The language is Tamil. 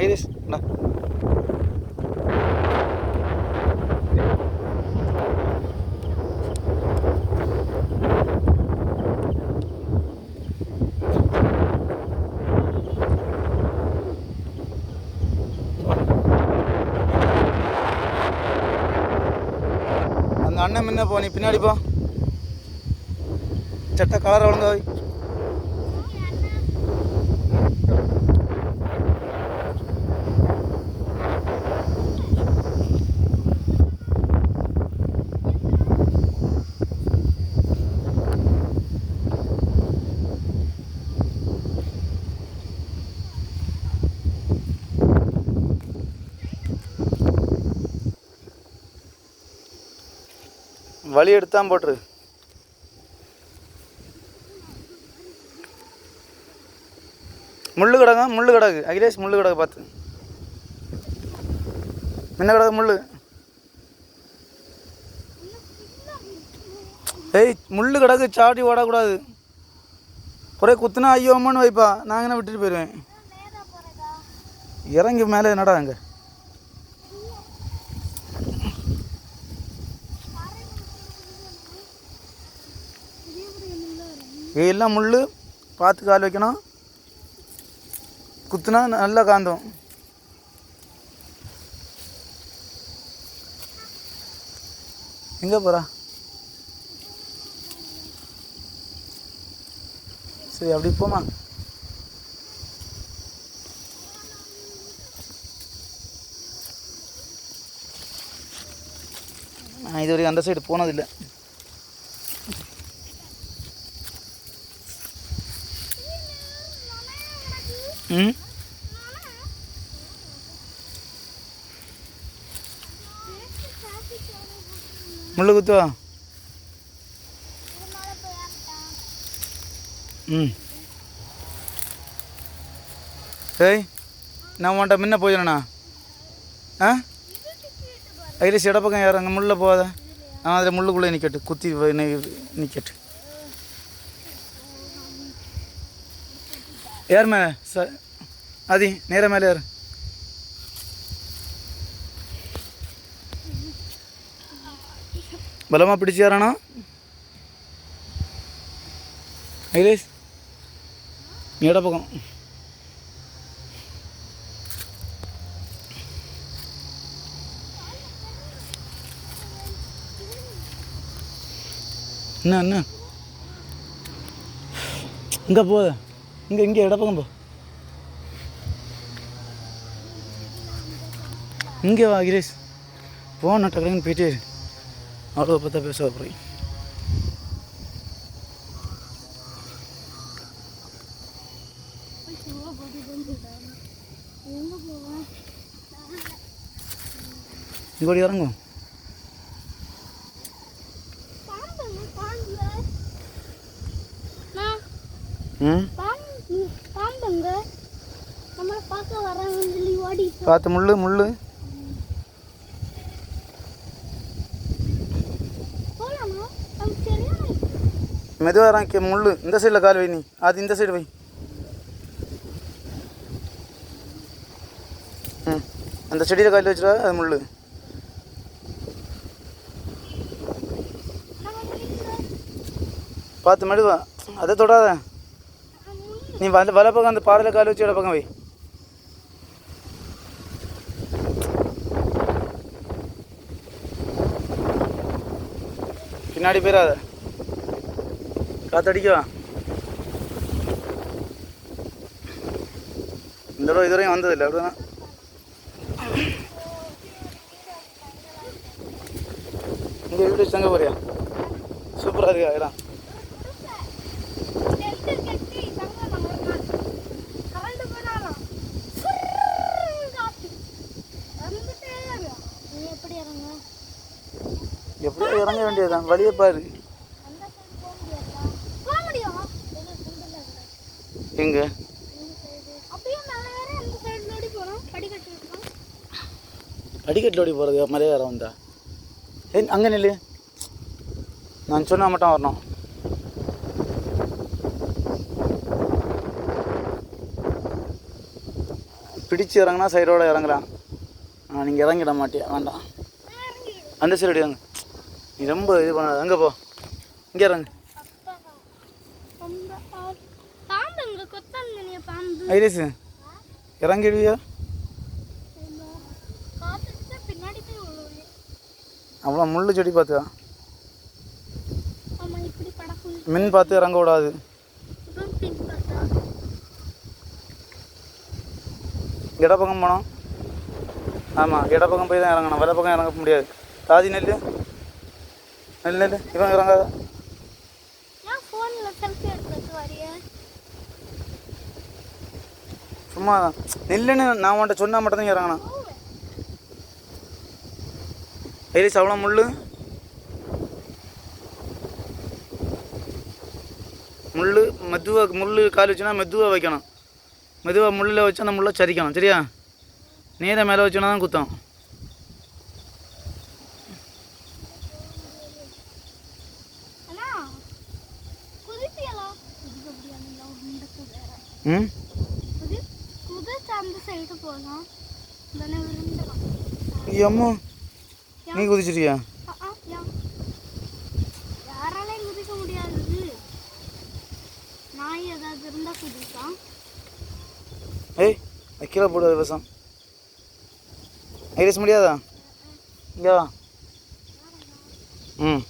ஐரிஸ் இந்தா. அந்த அண்ணன் முன்ன போ நீ பின்னாடி போ சட்டை கலர் ஒழுங்கா வை வழி எடுத்தான் போட்டுரு. முள்ளு கிடங்க முள்ளு கிடக்கு. அகிலேஷ் முள்ளு கிடக்கு பார்த்து. என்ன கிடக்கு முள்ளு? ஏய் முள்ளு கிடக்கு சாட்டி ஓடக்கூடாது. ஒரே குத்துனா ஐயோ அம்மான்னு வைப்பா. நான் என்ன விட்டுட்டு போயிடுவேன் இறங்கி மேலே என்னடா அங்கே? எல்லாம் முள் பார்த்து கால் வைக்கணும். குத்துனா நல்லா காந்தம். எங்கே போகிறா சரி அப்படி போமா நான் இது வரைக்கும் அந்த சைடு போனதில்லை. ம் முள்ளு குத்துவா ம். ஏய் நான் உன்ட்ட முன்ன போயிடணா ஆ? ஐரிஸ் இடப்பக்கம் ஏறாங்க முள்ள போகாத. நான் அதில் முள்ளுக்குள்ளே நிற்கட்டு குத்தி நிற்கட்டு நி- மேலே. ச ஆதி நேர மேலே யார் பலமாக பிடிச்சி யாரானா ஐலேஷ் நீ இட பக்கம். என்ன என்ன? இங்கே போத இங்கே இங்கே இடப்பக்கம் போ இங்கே வா கிரேஷ் போன டக்குன்னு போயிட்டே இரு. அவ்வளோ பார்த்தா பேச போகிறேன் பார்த்து முள்ளு முள்ளு. போலாமா மெதுவாக முள்ளு. இந்த சைடில் கால் வை நீ. அது இந்த சைடு வை. ம். அந்த செடியில் கால் வச்சுடா அது முள்ளு. பார்த்து மெதுவா. அதை தொடாத. நீ வந்து வலை பக்கம் அந்த பாறையில் கால் வச்சு வலை பக்கம் வை. பின்னாடி போயிடாத காத்தடிக்கவா இந்த தடவை இதுவரையும் வந்ததில்லை அப்படின்னா இங்கே வீட்டு தங்க போறியா? சூப்பராக இருக்கா இடம்? எப்படி இறங்க எப்படியோ இறங்க வேண்டியதுதான்? வழியை பாரு. எங்க? எங்கே ஓடி படிக்கட்டு ஓடி போகிறது மலையை வர வந்தா. ஏ அங்கே நில்லு. நான் சொன்னால் மட்டும் வரணும். பிடிச்சு இறங்குனா சைடோடு இறங்குறான் ஆ நீங்கள் இறங்கிட மாட்டியா? வேண்டாம். அந்த சைடு இறங்கு. நீ ரொம்ப இது பண்ணாத. எங்கே போ. இங்கே இறங்கு. அப்பா இங்க இறங்கிடுவியா? அவ்வளோ முள்ளு செடி பார்த்துக்கா மின் பார்த்து இறங்க விடாது. இடப்பக்கம் போனோம். ஆமாம் இடப்பக்கம் போய் தான் இறங்கணும். வலை பக்கம் இறங்க முடியாது. தாதி நெல் நெல் நெல் இவன் இறங்காத சும்மா நெல்லுன்னு நான் உன்ட்ட சொன்னால் மட்டும்தான் இறங்கணும் ஐரிஸ் அவ்வளோ முள் முள் மெதுவாக முள் கால் வச்சுனா மெதுவாக வைக்கணும். மெதுவாக முள்ளில் வச்சு அந்த முள்ளை சரிக்கணும். சரியா? நேராக மேலே வச்சோன்னா தான் குத்தம். ம்? ஐயம்மா நீ குதிச்சிட்டியா? யாராலையும் குதிக்க முடியாது. நாய் ஏதாவது இருந்தா குதிக்கலாம் ஏய் கீழே போடாது விஷம் ஐரிஸ் முடியாதா? இங்கே ம்.